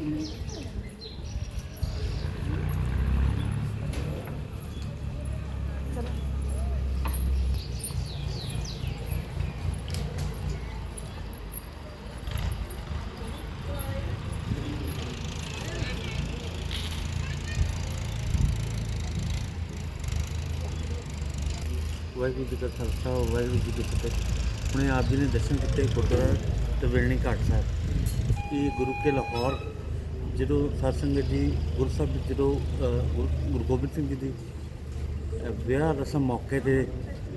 ਵਾਹਿਗੁਰੂ ਜੀ ਕਾ ਖਾਲਸਾ, ਵਾਹਿਗੁਰੂ ਜੀ ਕੀ ਫਤਿਹ। ਹੁਣੇ ਆਪ ਜੀ ਨੇ ਦਰਸ਼ਨ ਕੀਤੇ ਗੁਰਦੁਆਰਾ ਤਵੇਲਣੀ ਘਾਟ ਸਾਹਿਬ। ਇਹ ਗੁਰੂ ਕੇ ਲਾਹੌਰ ਜਦੋਂ ਸਾਧ ਸੰਗਤ ਜੀ ਗੁਰੂ ਸਾਹਿਬ ਜਦੋਂ ਅ, ਗੁਰੂ ਗੋਬਿੰਦ ਸਿੰਘ ਜੀ ਦੀ ਵਿਆਹ ਰਸਮ ਮੌਕੇ ਤੇ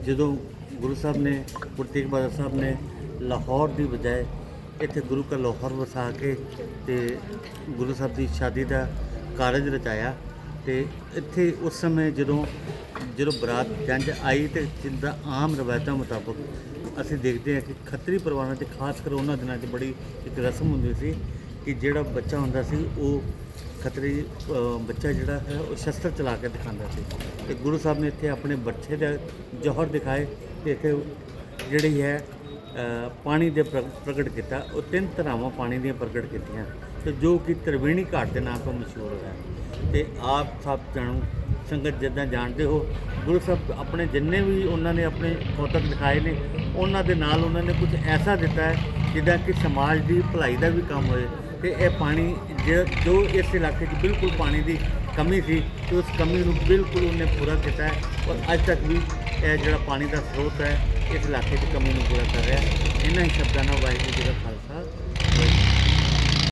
ਜਦੋਂ ਗੁਰੂ ਸਾਹਿਬ ਨੇ ਗੁਰੂ ਤੇਗ ਬਹਾਦਰ ਸਾਹਿਬ ਨੇ ਲਾਹੌਰ ਦੀ ਬਜਾਏ ਇੱਥੇ ਗੁਰੂ ਕਾ ਲਾਹੌਰ ਵਸਾ ਕੇ ਤੇ ਗੁਰੂ ਸਾਹਿਬ ਦੀ ਸ਼ਾਦੀ ਦਾ ਕਾਰਜ ਰਚਾਇਆ ਤੇ ਇੱਥੇ ਉਸ ਸਮੇਂ ਜਦੋਂ ਜਦੋਂ ਬਰਾਤ ਜੰਜ ਆਈ ਤੇ ਜਿੰਦਾ ਆਮ ਰਵਾਇਤਾਂ ਮੁਤਾਬਕ ਅਸੀਂ ਦੇਖਦੇ ਹਾਂ ਕਿ ਖੱਤਰੀ ਪਰਿਵਾਰਾਂ 'ਚ ਖਾਸ ਕਰ ਉਹਨਾਂ ਦਿਨਾਂ 'ਚ ਬੜੀ ਇੱਕ ਰਸਮ ਹੁੰਦੀ ਸੀ ਕਿ ਜਿਹੜਾ ਬੱਚਾ ਹੁੰਦਾ ਸੀ, ਉਹ ਖਤਰੇ ਬੱਚਾ ਜਿਹੜਾ ਹੈ, ਉਹ ਸ਼ਸਤਰ ਚਲਾ ਕੇ ਦਿਖਾਉਂਦਾ ਸੀ। ਤੇ ਗੁਰੂ ਸਾਹਿਬ ਨੇ ਇੱਥੇ ਆਪਣੇ ਬੱਚੇ ਦਾ ਜੋਹਰ ਦਿਖਾਏ ਤੇ ਇੱਥੇ ਜਿਹੜੀ ਹੈ ਪਾਣੀ ਦੇ ਪ੍ਰ- ਪ੍ਰਗਟ ਕੀਤਾ। ਉਹ ਤਿੰਨ ਧਰਾਵਾਂ ਪਾਣੀ ਦੀਆਂ ਪ੍ਰਗਟ ਕੀਤੀਆਂ। ਤੇ ਜੋ ਕਿ ਤ੍ਰਿਵੇਣੀ ਘਾਟ ਦੇ ਨਾਮ ਤੋਂ ਮਸ਼ਹੂਰ ਹੈ। ਤੇ ਆਪ ਸਭ ਜਾਣੋ, ਸੰਗਤ ਜਿੱਦਾਂ ਜਾਣਦੇ ਹੋ, ਗੁਰੂ ਸਾਹਿਬ ਆਪਣੇ ਜਿੰਨੇ ਵੀ ਉਹਨਾਂ ਨੇ ਆਪਣੇ ਕੌਤਕ ਦਿਖਾਏ ਨੇ, ਉਹਨਾਂ ਦੇ ਨਾਲ ਉਹਨਾਂ ਨੇ ਕੁਝ ਐਸਾ ਦਿੱਤਾ ਹੈ, ਜਿੱਦਾਂ ਕਿ ਸਮਾਜ ਦੀ ਭਲਾਈ ਦਾ ਵੀ ਕੰਮ ਹੋਏ। ਤੇ ਇਹ ਪਾਣੀ ਜ- ਜੋ ਇਸ ਇਲਾਕੇ 'ਚ ਬਿਲਕੁਲ ਪਾਣੀ ਦੀ ਕਮੀ ਸੀ ਤੇ ਉਸ ਕਮੀ ਨੂੰ ਬਿਲਕੁਲ ਉਹਨੇ ਪੂਰਾ ਕੀਤਾ ਹੈ ਔਰ ਅੱਜ ਤੱਕ ਵੀ ਇਹ ਜਿਹੜਾ ਪਾਣੀ ਦਾ ਸਰੋਤ ਹੈ, ਇਸ ਇਲਾਕੇ 'ਚ ਕਮੀ ਨੂੰ ਪੂਰਾ ਕਰ ਰਿਹਾ ਹੈ। ਇਹਨਾਂ ਹੀ ਸ਼ਬਦਾਂ ਨਾਲ ਵਾਹਿਗੁਰੂ ਜੀ ਦਾ ਖਾਲਸਾ।